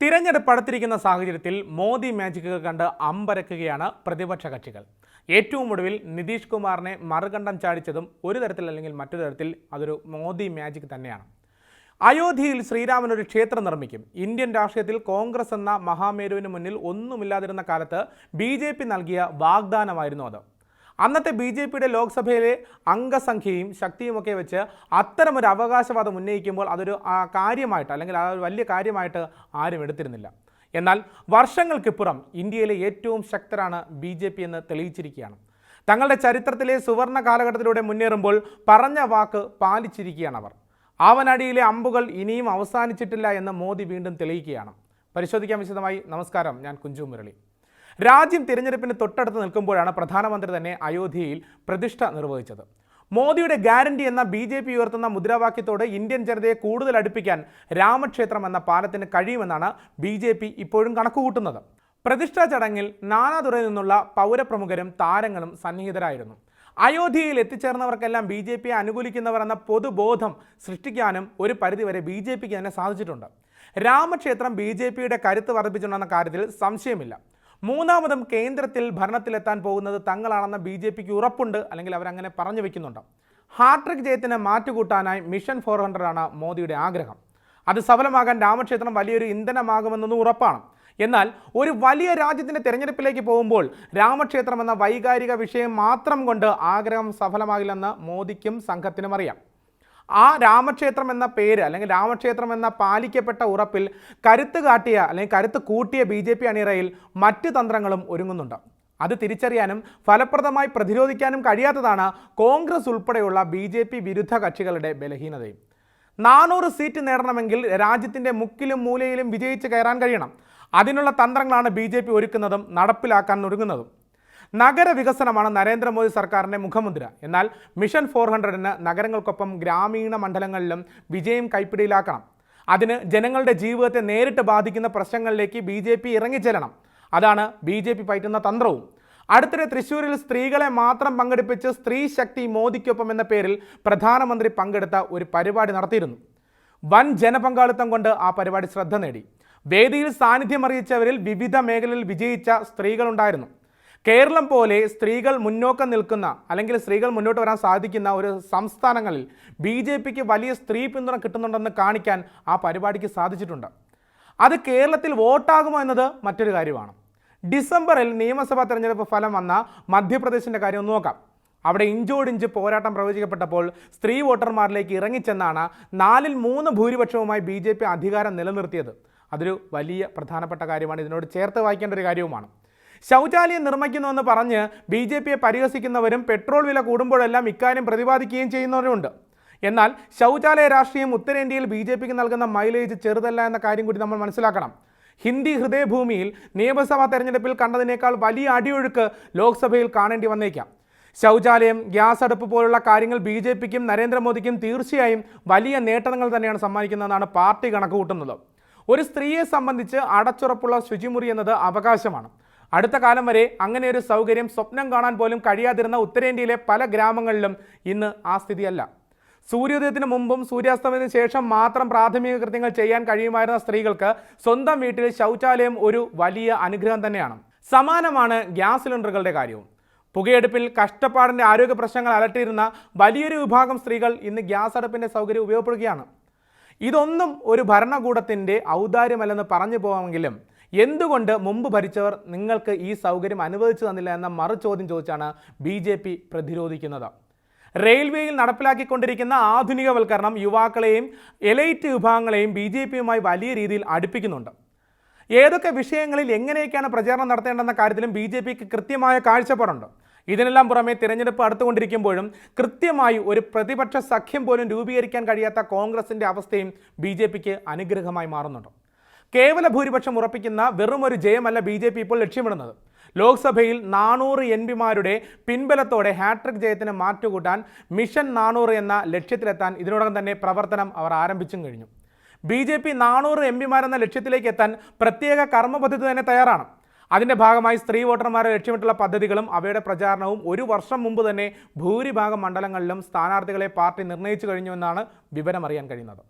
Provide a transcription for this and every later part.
തിരഞ്ഞെടുപ്പ് അടുത്തിരിക്കുന്ന സാഹചര്യത്തിൽ മോദി മാജിക്കുകൾ കണ്ട് അമ്പരക്കുകയാണ് പ്രതിപക്ഷ കക്ഷികൾ. ഏറ്റവും ഒടുവിൽ നിതീഷ് കുമാറിനെ മറുകണ്ഠം ചാടിച്ചതും ഒരു തരത്തിൽ അല്ലെങ്കിൽ മറ്റൊരു തരത്തിൽ അതൊരു മോദി മാജിക് തന്നെയാണ്. അയോധ്യയിൽ ശ്രീരാമൻ ഒരു ക്ഷേത്രം നിർമ്മിക്കും. ഇന്ത്യൻ രാഷ്ട്രീയത്തിൽ കോൺഗ്രസ് എന്ന മഹാമേരുവിന് മുന്നിൽ ഒന്നുമില്ലാതിരുന്ന കാലത്ത് ബി നൽകിയ വാഗ്ദാനമായിരുന്നു അത്. അന്നത്തെ ബി ജെ പിയുടെ ലോക്സഭയിലെ അംഗസംഖ്യയും ശക്തിയുമൊക്കെ വെച്ച് അത്തരമൊരു അവകാശവാദം ഉന്നയിക്കുമ്പോൾ അതൊരു കാര്യമായിട്ട് അല്ലെങ്കിൽ ആ ഒരു വലിയ കാര്യമായിട്ട് ആരും എടുത്തിരുന്നില്ല. എന്നാൽ വർഷങ്ങൾക്കിപ്പുറം ഇന്ത്യയിലെ ഏറ്റവും ശക്തരാണ് ബി ജെ പി എന്ന് തെളിയിച്ചിരിക്കുകയാണ്. തങ്ങളുടെ ചരിത്രത്തിലെ സുവർണ കാലഘട്ടത്തിലൂടെ മുന്നേറുമ്പോൾ പറഞ്ഞ വാക്ക് പാലിച്ചിരിക്കുകയാണ് അവർ. ആവനാടിയിലെ അമ്പുകൾ ഇനിയും അവസാനിച്ചിട്ടില്ല എന്ന് മോദി വീണ്ടും തെളിയിക്കുകയാണ്. പരിശോധിക്കാൻ വിശദമായി. നമസ്കാരം. ഞാൻ കുഞ്ചു മുരളി. രാജ്യം തിരഞ്ഞെടുപ്പിന് തൊട്ടടുത്ത് നിൽക്കുമ്പോഴാണ് പ്രധാനമന്ത്രി തന്നെ അയോധ്യയിൽ പ്രതിഷ്ഠ നിർവഹിച്ചത്. മോദിയുടെ ഗ്യാരണ്ടി എന്ന ബി ജെ പി ഉയർത്തുന്ന മുദ്രാവാക്യത്തോട് ഇന്ത്യൻ ജനതയെ കൂടുതൽ അടുപ്പിക്കാൻ രാമക്ഷേത്രം എന്ന പാലത്തിന് കഴിയുമെന്നാണ് ബി ജെ പി ഇപ്പോഴും കണക്കുകൂട്ടുന്നത്. പ്രതിഷ്ഠാ ചടങ്ങിൽ നാനാതുറയിൽ നിന്നുള്ള പൗരപ്രമുഖരും താരങ്ങളും സന്നിഹിതരായിരുന്നു. അയോധ്യയിൽ എത്തിച്ചേർന്നവർക്കെല്ലാം ബി ജെ പിയെ അനുകൂലിക്കുന്നവർ എന്ന പൊതുബോധം സൃഷ്ടിക്കാനും ഒരു പരിധിവരെ ബി ജെ പിക്ക് തന്നെ സാധിച്ചിട്ടുണ്ട്. രാമക്ഷേത്രം ബി ജെ പിയുടെ കരുത്ത് വർദ്ധിപ്പിച്ചിട്ടുണ്ടെന്ന കാര്യത്തിൽ സംശയമില്ല. മൂന്നാമതും കേന്ദ്രത്തിൽ ഭരണത്തിലെത്താൻ പോകുന്നത് തങ്ങളാണെന്ന ബി ജെ പിക്ക് ഉറപ്പുണ്ട് അല്ലെങ്കിൽ അവരങ്ങനെ പറഞ്ഞു വെക്കുന്നുണ്ട്. ഹാട്രിക് ജയത്തിന് മാറ്റുകൂട്ടാനായി മിഷൻ ഫോർ ആണ് മോദിയുടെ ആഗ്രഹം. അത് സഫലമാകാൻ രാമക്ഷേത്രം വലിയൊരു ഇന്ധനമാകുമെന്നതും ഉറപ്പാണ്. എന്നാൽ ഒരു വലിയ രാജ്യത്തിന്റെ തിരഞ്ഞെടുപ്പിലേക്ക് പോകുമ്പോൾ രാമക്ഷേത്രം എന്ന വൈകാരിക വിഷയം മാത്രം കൊണ്ട് ആഗ്രഹം സഫലമാകില്ലെന്ന് മോദിക്കും സംഘത്തിനും അറിയാം. ആ രാമക്ഷേത്രം എന്ന പേര് അല്ലെങ്കിൽ രാമക്ഷേത്രം എന്ന പാലിക്കപ്പെട്ട ഉറപ്പിൽ കരുത്ത് കാട്ടിയ അല്ലെങ്കിൽ കരുത്ത് കൂട്ടിയ ബി ജെ പി അണിയറയിൽ മറ്റ് തന്ത്രങ്ങളും ഒരുങ്ങുന്നുണ്ട്. അത് തിരിച്ചറിയാനും ഫലപ്രദമായി പ്രതിരോധിക്കാനും കഴിയാത്തതാണ് കോൺഗ്രസ് ഉൾപ്പെടെയുള്ള ബി ജെ പി വിരുദ്ധ കക്ഷികളുടെ ബലഹീനതയും. നാനൂറ് സീറ്റ് നേടണമെങ്കിൽ രാജ്യത്തിന്റെ മുക്കിലും മൂലയിലും വിജയിച്ച് കയറാൻ കഴിയണം. അതിനുള്ള തന്ത്രങ്ങളാണ് ബി ഒരുക്കുന്നതും നടപ്പിലാക്കാൻ ഒരുങ്ങുന്നതും. നഗരവികസനമാണ് നരേന്ദ്രമോദി സർക്കാരിന്റെ മുഖമുദ്ര. എന്നാൽ മിഷൻ ഫോർ ഹൺഡ്രഡിന് നഗരങ്ങൾക്കൊപ്പം ഗ്രാമീണ മണ്ഡലങ്ങളിലും വിജയം കൈപ്പിടിയിലാക്കണം. അതിന് ജനങ്ങളുടെ ജീവിതത്തെ നേരിട്ട് ബാധിക്കുന്ന പ്രശ്നങ്ങളിലേക്ക് ബി ജെ പി ഇറങ്ങിച്ചെല്ലണം. അതാണ് ബി ജെ പി പയറ്റുന്ന തന്ത്രവും. അടുത്തിടെ തൃശ്ശൂരിൽ സ്ത്രീകളെ മാത്രം പങ്കെടുപ്പിച്ച് സ്ത്രീ ശക്തി മോദിക്കൊപ്പം എന്ന പേരിൽ പ്രധാനമന്ത്രി പങ്കെടുത്ത ഒരു പരിപാടി നടത്തിയിരുന്നു. വൻ ജനപങ്കാളിത്തം കൊണ്ട് ആ പരിപാടി ശ്രദ്ധ നേടി. വേദിയിൽ സാന്നിധ്യം അറിയിച്ചവരിൽ വിവിധ മേഖലയിൽ വിജയിച്ച സ്ത്രീകളുണ്ടായിരുന്നു. കേരളം പോലെ സ്ത്രീകൾ മുന്നോക്കം നിൽക്കുന്ന അല്ലെങ്കിൽ സ്ത്രീകൾ മുന്നോട്ട് വരാൻ സാധിക്കുന്ന ഒരു സംസ്ഥാനങ്ങളിൽ ബി ജെ പിക്ക് വലിയ സ്ത്രീ പിന്തുണ കിട്ടുന്നുണ്ടെന്ന് കാണിക്കാൻ ആ പരിപാടിക്ക് സാധിച്ചിട്ടുണ്ട്. അത് കേരളത്തിൽ വോട്ടാകുമോ എന്നത് മറ്റൊരു കാര്യമാണ്. ഡിസംബറിൽ നിയമസഭാ തെരഞ്ഞെടുപ്പ് ഫലം വന്ന മധ്യപ്രദേശിന്റെ കാര്യം ഒന്ന് നോക്കാം. അവിടെ ഇഞ്ചോടിഞ്ച് പോരാട്ടം പ്രവചിക്കപ്പെട്ടപ്പോൾ സ്ത്രീ വോട്ടർമാരിലേക്ക് ഇറങ്ങിച്ചെന്നാണ് നാലിൽ മൂന്ന് ഭൂരിപക്ഷവുമായി ബി ജെ പി അധികാരം നിലനിർത്തിയത്. അതൊരു വലിയ പ്രധാനപ്പെട്ട കാര്യമാണ്. ഇതിനോട് ചേർത്ത് വായിക്കേണ്ട ഒരു കാര്യവുമാണ്. ശൗചാലയം നിർമ്മിക്കുന്നുവെന്ന് പറഞ്ഞ് ബി ജെ പിയെ പരിഹസിക്കുന്നവരും പെട്രോൾ വില കൂടുമ്പോഴെല്ലാം ഇക്കാര്യം പ്രതിപാദിക്കുകയും ചെയ്യുന്നവരുമുണ്ട്. എന്നാൽ ശൗചാലയ രാഷ്ട്രീയം ഉത്തരേന്ത്യയിൽ ബി ജെ പിക്ക് നൽകുന്ന മൈലേജ് ചെറുതല്ല എന്ന കാര്യം കൂടി നമ്മൾ മനസ്സിലാക്കണം. ഹിന്ദി ഹൃദയഭൂമിയിൽ നിയമസഭാ തെരഞ്ഞെടുപ്പിൽ കണ്ടതിനേക്കാൾ വലിയ അടിയൊഴുക്ക് ലോക്സഭയിൽ കാണേണ്ടി വന്നേക്കാം. ശൗചാലയം ഗ്യാസ് അടുപ്പ് പോലുള്ള കാര്യങ്ങൾ ബി ജെ പിക്കും നരേന്ദ്രമോദിക്കും തീർച്ചയായും വലിയ നേട്ടങ്ങൾ തന്നെയാണ് സമ്മാനിക്കുന്നതെന്നാണ് പാർട്ടി കണക്കുകൂട്ടുന്നത്. ഒരു സ്ത്രീയെ സംബന്ധിച്ച് അടച്ചുറപ്പുള്ള ശുചിമുറി എന്നത് അവകാശമാണ്. അടുത്ത കാലം വരെ അങ്ങനെ ഒരു സൗകര്യം സ്വപ്നം കാണാൻ പോലും കഴിയാതിരുന്ന ഉത്തരേന്ത്യയിലെ പല ഗ്രാമങ്ങളിലും ഇന്ന് ആ സ്ഥിതിയല്ല. സൂര്യോദയത്തിന് മുമ്പും സൂര്യാസ്തമയത്തിന് ശേഷം മാത്രം പ്രാഥമിക കൃത്യങ്ങൾ ചെയ്യാൻ കഴിയുമായിരുന്ന സ്ത്രീകൾക്ക് സ്വന്തം വീട്ടിൽ ശൗചാലയം ഒരു വലിയ അനുഗ്രഹം തന്നെയാണ്. സമാനമാണ് ഗ്യാസ് സിലിണ്ടറുകളുടെ കാര്യവും. പുകയെടുപ്പിൽ കഷ്ടപ്പാടിന്റെ ആരോഗ്യ പ്രശ്നങ്ങൾ അലട്ടിയിരുന്ന വലിയൊരു വിഭാഗം സ്ത്രീകൾ ഇന്ന് ഗ്യാസ് അടുപ്പിന്റെ സൗകര്യം ഉപയോഗപ്പെടുകയാണ്. ഇതൊന്നും ഒരു ഭരണകൂടത്തിന്റെ ഔദാര്യമല്ലെന്ന് പറഞ്ഞു പോകാമെങ്കിലും എന്തുകൊണ്ട് മുമ്പ് ഭരിച്ചവർ നിങ്ങൾക്ക് ഈ സൗകര്യം അനുവദിച്ചു തന്നില്ല എന്ന മറുചോദ്യം ചോദിച്ചാണ് ബി ജെ പി പ്രതിരോധിക്കുന്നത്. റെയിൽവേയിൽ നടപ്പിലാക്കിക്കൊണ്ടിരിക്കുന്ന ആധുനികവൽക്കരണം യുവാക്കളെയും എലൈറ്റ് വിഭാഗങ്ങളെയും ബി ജെ പിയുമായി വലിയ രീതിയിൽ അടുപ്പിക്കുന്നുണ്ട്. ഏതൊക്കെ വിഷയങ്ങളിൽ എങ്ങനെയൊക്കെയാണ് പ്രചാരണം നടത്തേണ്ടെന്ന കാര്യത്തിലും ബി ജെ പിക്ക് കൃത്യമായ കാഴ്ചപ്പാടുണ്ട്. ഇതിനെല്ലാം പുറമെ തിരഞ്ഞെടുപ്പ് അടുത്തുകൊണ്ടിരിക്കുമ്പോഴും കൃത്യമായി ഒരു പ്രതിപക്ഷ സഖ്യം പോലും രൂപീകരിക്കാൻ കഴിയാത്ത കോൺഗ്രസിന്റെ അവസ്ഥയും ബി അനുഗ്രഹമായി മാറുന്നുണ്ട്. കേവല ഭൂരിപക്ഷം ഉറപ്പിക്കുന്ന വെറും ഒരു ജയമല്ല ബി ജെ പി ഇപ്പോൾ ലക്ഷ്യമിടുന്നത്. ലോക്സഭയിൽ നാനൂറ് എം പിമാരുടെ പിൻബലത്തോടെ ഹാട്രിക് ജയത്തിന് മാറ്റുകൂട്ടാൻ മിഷൻ നാനൂറ് എന്ന ലക്ഷ്യത്തിലെത്താൻ ഇതിനോടകം തന്നെ പ്രവർത്തനം അവർ ആരംഭിച്ചും കഴിഞ്ഞു. ബി ജെ പി നാനൂറ് എം പിമാരെന്ന ലക്ഷ്യത്തിലേക്ക് എത്താൻ പ്രത്യേക കർമ്മപദ്ധതി തന്നെ തയ്യാറാണ്. അതിന്റെ ഭാഗമായി സ്ത്രീ വോട്ടർമാരെ ലക്ഷ്യമിട്ടുള്ള പദ്ധതികളും അവയുടെ പ്രചാരണവും ഒരു വർഷം മുമ്പ് തന്നെ ഭൂരിഭാഗം മണ്ഡലങ്ങളിലും സ്ഥാനാർത്ഥികളെ പാർട്ടി നിർണയിച്ചു കഴിഞ്ഞുവെന്നാണ് വിവരം അറിയാൻ കഴിയുന്നത്.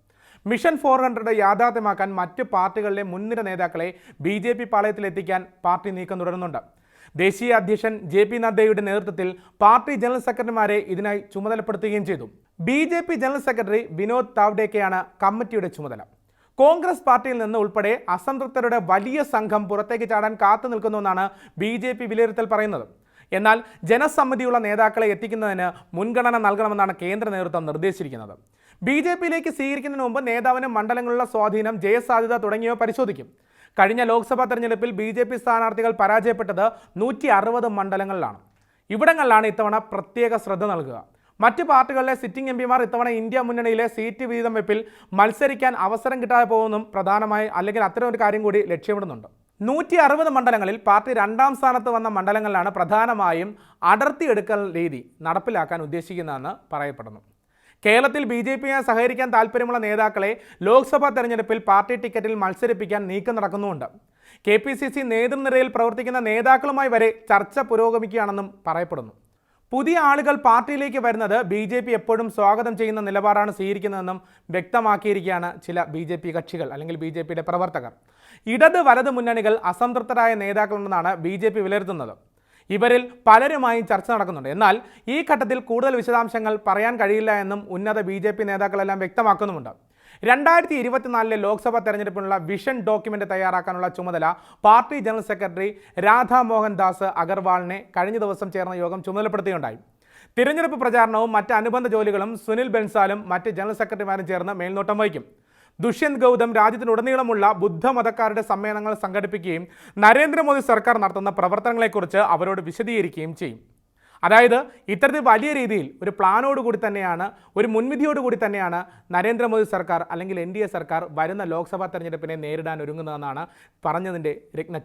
മിഷൻ ഫോർ ഹൺഡ്രഡ് യാഥാർത്ഥ്യമാക്കാൻ മറ്റ് പാർട്ടികളിലെ മുൻനിര നേതാക്കളെ ബി ജെ പി പാളയത്തിലെത്തിക്കാൻ പാർട്ടി നീക്കം തുടരുന്നുണ്ട്. ദേശീയ അധ്യക്ഷൻ ജെ പി നദ്ദയുടെ നേതൃത്വത്തിൽ പാർട്ടി ജനറൽ സെക്രട്ടറിമാരെ ഇതിനായി ചുമതലപ്പെടുത്തുകയും ചെയ്തു. B J P general secretary Vinod താവ്ഡേക്കെയാണ് കമ്മിറ്റിയുടെ ചുമതല. കോൺഗ്രസ് പാർട്ടിയിൽ നിന്ന് ഉൾപ്പെടെ അസംതൃപ്തരുടെ വലിയ സംഘം പുറത്തേക്ക് ചാടാൻ കാത്തു നിൽക്കുന്നുവെന്നാണ് ബി ജെ പി വിലയിരുത്തൽ പറയുന്നത്. എന്നാൽ ജനസമ്മതിയുള്ള നേതാക്കളെ എത്തിക്കുന്നതിന് മുൻഗണന നൽകണമെന്നാണ് കേന്ദ്ര നേതൃത്വം നിർദ്ദേശിച്ചിരിക്കുന്നത്. ബി ജെ പിയിലേക്ക് സ്വീകരിക്കുന്നതിന് മുമ്പ് നേതാവിന് മണ്ഡലങ്ങളിലുള്ള സ്വാധീനം ജയസാധ്യത തുടങ്ങിയവ പരിശോധിക്കും. കഴിഞ്ഞ ലോക്സഭാ തെരഞ്ഞെടുപ്പിൽ ബി ജെ പി സ്ഥാനാർത്ഥികൾ പരാജയപ്പെട്ടത് നൂറ്റി അറുപത് മണ്ഡലങ്ങളിലാണ്. ഇവിടങ്ങളിലാണ് ഇത്തവണ പ്രത്യേക ശ്രദ്ധ നൽകുക. മറ്റ് പാർട്ടികളിലെ സിറ്റിംഗ് എം പിമാർ ഇത്തവണ ഇന്ത്യ മുന്നണിയിലെ സീറ്റ് വീതം വെപ്പിൽ മത്സരിക്കാൻ അവസരം കിട്ടാതെ പോകുന്നതും പ്രധാനമായി അല്ലെങ്കിൽ അത്തരം ഒരു കാര്യം കൂടി ലക്ഷ്യമിടുന്നുണ്ട്. നൂറ്റി അറുപത് മണ്ഡലങ്ങളിൽ പാർട്ടി രണ്ടാം സ്ഥാനത്ത് വന്ന മണ്ഡലങ്ങളിലാണ് പ്രധാനമായും അടർത്തിയെടുക്കൽ രീതി നടപ്പിലാക്കാൻ ഉദ്ദേശിക്കുന്നതെന്ന് പറയപ്പെടുന്നു. കേരളത്തിൽ ബി ജെ പിയെ സഹകരിക്കാൻ താല്പര്യമുള്ള നേതാക്കളെ ലോക്സഭാ തെരഞ്ഞെടുപ്പിൽ പാർട്ടി ടിക്കറ്റിൽ മത്സരിപ്പിക്കാൻ നീക്കം നടക്കുന്നുമുണ്ട്. കെ പി സി സി നേതൃനിരയിൽ പ്രവർത്തിക്കുന്ന നേതാക്കളുമായി വരെ ചർച്ച പുരോഗമിക്കുകയാണെന്നും പറയപ്പെടുന്നു. പുതിയ ആളുകൾ പാർട്ടിയിലേക്ക് വരുന്നത് ബി ജെ പി എപ്പോഴും സ്വാഗതം ചെയ്യുന്ന നിലപാടാണ് സ്വീകരിക്കുന്നതെന്നും വ്യക്തമാക്കിയിരിക്കുകയാണ് ചില ബി ജെ പി കക്ഷികൾ അല്ലെങ്കിൽ ബി ജെ പിയുടെ പ്രവർത്തകർ. ഇടത് വലത് മുന്നണികൾ അസംതൃപ്തരായ നേതാക്കളുണ്ടെന്നാണ് ബി ജെ പി വിലയിരുത്തുന്നത്. ഇവരിൽ പലരുമായും ചർച്ച നടക്കുന്നുണ്ട്. എന്നാൽ ഈ ഘട്ടത്തിൽ കൂടുതൽ വിശദാംശങ്ങൾ പറയാൻ കഴിയില്ല എന്നും ഉന്നത ബി ജെ പി നേതാക്കളെല്ലാം വ്യക്തമാക്കുന്നുമുണ്ട്. രണ്ടായിരത്തി ഇരുപത്തിനാലിലെ ലോക്സഭാ തെരഞ്ഞെടുപ്പിനുള്ള വിഷൻ ഡോക്യുമെന്റ് തയ്യാറാക്കാനുള്ള ചുമതല party general secretary Radha Mohan Das അഗർവാളിനെ കഴിഞ്ഞ ദിവസം ചേർന്ന യോഗം ചുമതലപ്പെടുത്തുകയുണ്ടായി. തിരഞ്ഞെടുപ്പ് പ്രചാരണവും മറ്റ് അനുബന്ധ ജോലികളും സുനിൽ ബൻസാലും മറ്റ് ജനറൽ സെക്രട്ടറിമാരും ചേർന്ന് മേൽനോട്ടം വഹിക്കും. ദുഷ്യന്ത് ഗൗതം രാജ്യത്തിനുടനീളമുള്ള ബുദ്ധമതക്കാരുടെ സമ്മേളനങ്ങൾ സംഘടിപ്പിക്കുകയും നരേന്ദ്രമോദി സർക്കാർ നടത്തുന്ന പ്രവർത്തനങ്ങളെക്കുറിച്ച് അവരോട് വിശദീകരിക്കുകയും ചെയ്യും. അതായത് ഇത്തരത്തിൽ വലിയ രീതിയിൽ ഒരു പ്ലാനോട് കൂടി തന്നെയാണ് ഒരു മുൻവിധിയോട് കൂടി തന്നെയാണ് നരേന്ദ്രമോദി സർക്കാർ അല്ലെങ്കിൽ എൻ സർക്കാർ വരുന്ന ലോക്സഭാ തെരഞ്ഞെടുപ്പിനെ നേരിടാൻ ഒരുങ്ങുന്നതെന്നാണ് പറഞ്ഞതിന്റെ രത്ന